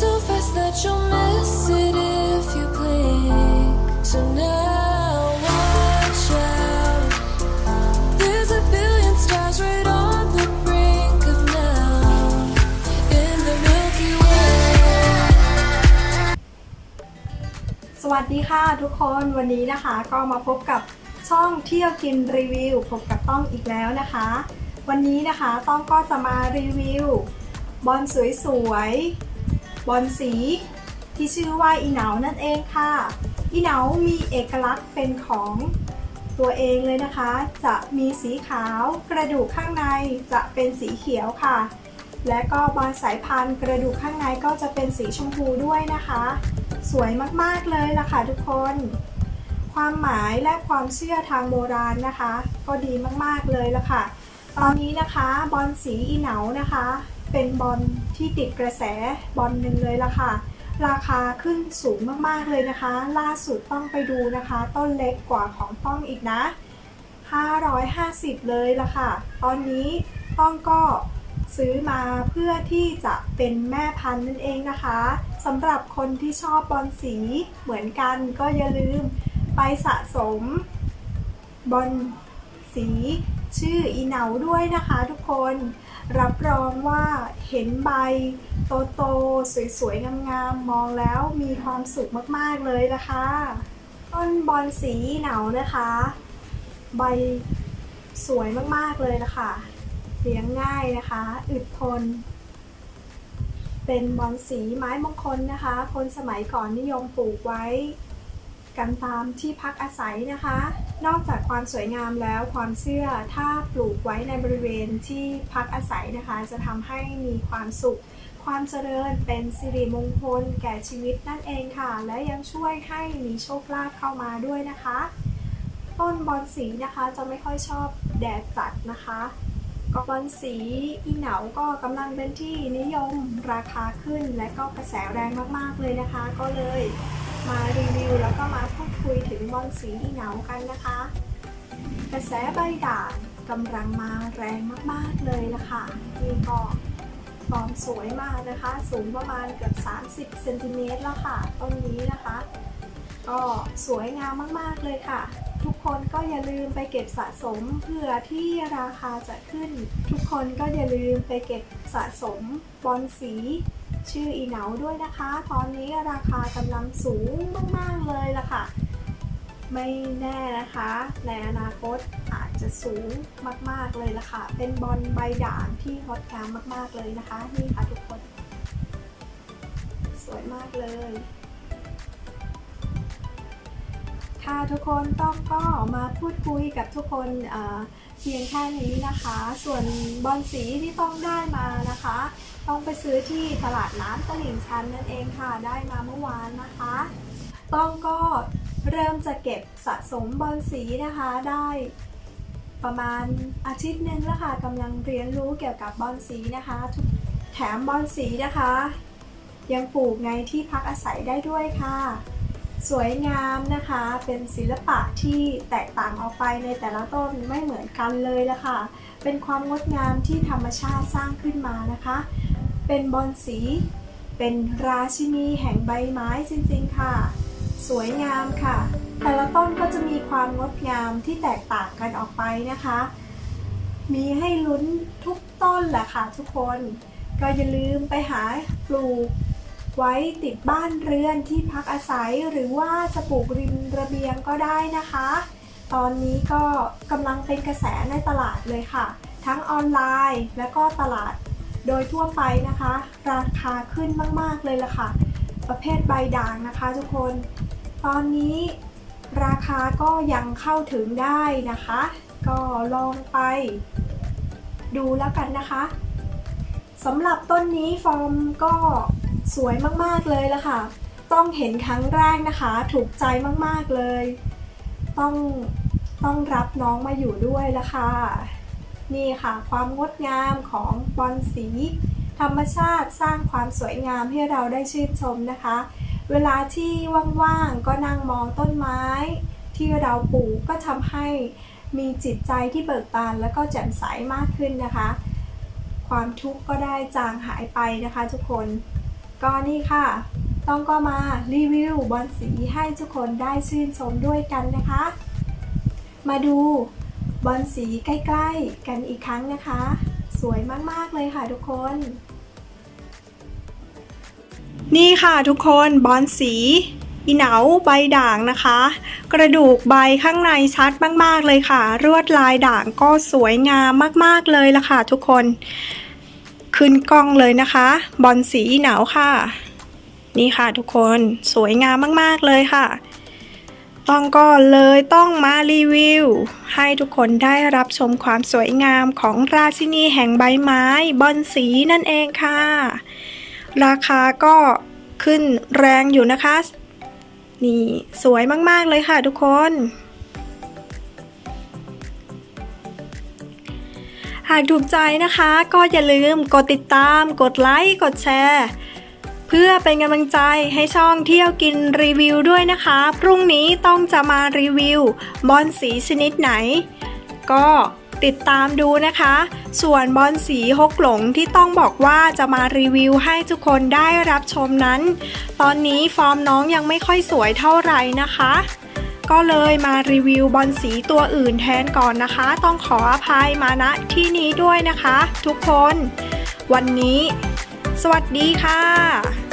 so fast that you'll miss it if you blink. So now watch out. There's a billion stars right on the brink of now in the Milky Way. สวัสดีค่ะทุกคนวันนี้นะคะก็มาพบกับช่องเที่ยวกินรีวิวพบกับต้องอีกแล้วนะคะ วันนี้นะคะต้องก็จะมารีวิว บอลสวยๆ บอลสี ที่ชื่อว่าอีเหนานั่นเองค่ะ อีเหนามีเอกลักษณ์เป็นของตัวเองเลยนะคะ จะมีสีขาวกระดูกข้างในจะเป็นสีเขียวค่ะ และก็บางสายพันธุ์กระดูกข้างในก็จะเป็นสีชมพูด้วยนะคะ สวยมากๆเลยล่ะค่ะทุกคน ความหมายและความเชื่อทางโบราณนะคะ ก็ดีมากๆเลยล่ะค่ะ ตอนนี้นะคะบอลสีอีเหนานะคะ เป็นบอลที่ติดกระแสบอลหนึ่งเลยละค่ะ ราคาขึ้นสูงมากๆเลยนะคะ ล่าสุดต้องไปดูนะคะ ต้นเล็กกว่าของต้องอีกนะ 550 เลยละค่ะ ตอนนี้ต้องก็ซื้อมาเพื่อที่จะเป็นแม่พันธุ์นั่นเองนะคะสำหรับคนที่ชอบบอลสีเหมือนกันก็อย่าลืมไปสะสมบอลสี ชื่ออีเหนาด้วยนะคะทุกคน รับรองว่าเห็นใบโตๆสวยๆ งามๆ มองแล้วมีความสุขมากๆเลยนะคะ ต้นบอลสีอีเหนานะคะ ใบสวยมากๆเลยนะคะเลี้ยงง่ายนะคะ อึดทน เป็นบอลสีไม้มงคลนะคะ คนสมัยก่อนนิยมปลูกไว้ กันตามที่พักอาศัยนะคะ นอกจากความสวยงามแล้วความเชื่อถ้าปลูกไว้ในบริเวณที่พักอาศัยนะคะ จะทำให้มีความสุข ความเจริญเป็นสิริมงคลแก่ชีวิตนั่นเองค่ะ และยังช่วยให้มีโชคลาภเข้ามาด้วยนะคะ ต้นบอลสีนะคะจะไม่ค่อยชอบแดดจัดนะคะก็บอลสีอีเหนาก็กำลังเป็นที่นิยมราคาขึ้นและก็กระแสแรงมากๆเลยนะคะ ก็เลย มารีวิวแล้วก็มาพูดคุยถึงบอลสีอีเหนากันนะคะ กระแสใบด่างกำลังมาแรงมากๆเลยนะคะนี่ก็ฟอร์มสวยมากนะคะ สูงประมาณเกือบ30เซนติเมตรแล้วค่ะ ต้นนี้นะคะ ก็สวยงามมากๆเลยค่ะ ทุกคนก็อย่าลืมไปเก็บสะสมเพื่อที่ราคาจะขึ้น ทุกคนก็อย่าลืมไปเก็บสะสมบอลสี ชื่ออีเหนาด้วยนะคะ ตอนนี้ราคากำลังสูงมากๆเลยล่ะค่ะ ไม่แน่นะคะ ในอนาคตอาจจะสูงมากๆเลยล่ะค่ะ เป็นบอลใบด่างที่ฮอตกามมากๆเลยนะคะ นี่ค่ะทุกคน สวยมากเลย ค่ะทุกคนต้องก็มาพูดคุยกับทุกคนเพียงแค่นี้นะคะ ส่วนบอลสีที่ต้องได้มานะคะ ต้องไปซื้อที่ตลาดน้ำตลิ่งชันนั่นเองค่ะได้มาเมื่อวานนะคะ ต้องก็เริ่มจะเก็บสะสมบอลสีนะคะได้ประมาณอาทิตย์หนึ่งแล้วค่ะกำลังเรียนรู้เกี่ยวกับบอลสีนะคะแถมบอลสีนะคะ ยังปลูกในที่พักอาศัยได้ด้วยค่ะ สวยงามนะคะ เป็นศิลปะที่แตกต่างออกไปในแต่ละต้นไม่เหมือนกันเลยละค่ะ เป็นความงดงามที่ธรรมชาติสร้างขึ้นมานะคะ เป็นบอนสี เป็นราชินีแห่งใบไม้จริงๆค่ะ สวยงามค่ะ แต่ละต้นก็จะมีความงดงามที่แตกต่างกันออกไปนะคะ มีให้ลุ้นทุกต้นแหละค่ะทุกคน ก็อย่าลืมไปหาปลูก ไว้ติดบ้านเรือนที่พักอาศัยหรือว่าจะปลูกริมระเบียงก็ได้นะคะ ตอนนี้ก็กำลังเป็นกระแสในตลาดเลยค่ะ ทั้งออนไลน์และก็ตลาดโดยทั่วไปนะคะ ราคาขึ้นมาก ๆ เลยล่ะค่ะ ประเภทใบด่างนะคะทุกคน ตอนนี้ราคาก็ยังเข้าถึงได้นะคะ ก็ลองไป ดูแล้วกันนะคะสำหรับต้นนี้ฟอร์มก็ สวยมากๆเลยละค่ะ ต้องเห็นครั้งแรกนะคะ ถูกใจมากๆเลย ต้องต้องรับน้องมาอยู่ด้วยละค่ะ นี่ค่ะความงดงามของบอลสี ธรรมชาติสร้างความสวยงามให้เราได้ชื่นชมนะคะ เวลาที่ว่างๆก็นั่งมองต้นไม้ ที่เราปลูกก็ทำให้มีจิตใจที่เบิกบานแล้วก็แจ่มใสมากขึ้นนะคะ ความทุกข์ก็ได้จางหายไปนะคะทุกคน ก็นี่ค่ะต้องก็มารีวิวบอลสีให้ทุกคนได้ชื่นชมด้วยกันนะคะ มาดูบอลสีใกล้ๆกันอีกครั้งนะคะ สวยมากๆเลยค่ะทุกคน นี่ค่ะทุกคนบอลสีอีเหนาใบด่างนะคะ กระดูกใบข้างในชัดมากๆเลยค่ะรวดลายด่างก็สวยงามมากๆเลยละค่ะทุกคน ขึ้นกล้องเลยนะคะ บอลสีหนาวค่ะ นี่ค่ะทุกคนสวยงามมากๆเลยค่ะต้องก็เลยต้องมารีวิว ให้ทุกคนได้รับชมความสวยงามของราชินีแห่งใบไม้บอลสีนั่นเองค่ะ ราคาก็ขึ้นแรงอยู่นะคะ นี่สวยมาก ๆ เลยค่ะทุกคนากถูกใจนะคะ ก็อย่าลืมกดติดตาม กดไลค์ กดแชร์ เพื่อเป็นกำลังใจให้ช่องเที่ยวกินรีวิวด้วยนะคะ พรุ่งนี้ต้องจะมารีวิว บอลสีชนิดไหน ก็ติดตามดูนะคะ ส่วนบอลสีฮกหลงที่ต้องบอกว่าจะมารีวิวให้ทุกคนได้รับชมนั้น ตอนนี้ฟอร์มน้องยังไม่ค่อยสวยเท่าไหร่นะคะ ก็เลยมารีวิวบอลสีตัวอื่นแทนก่อนนะคะ ต้องขออภัยมาณที่นี้ด้วยนะคะ ทุกคน วันนี้ สวัสดีค่ะ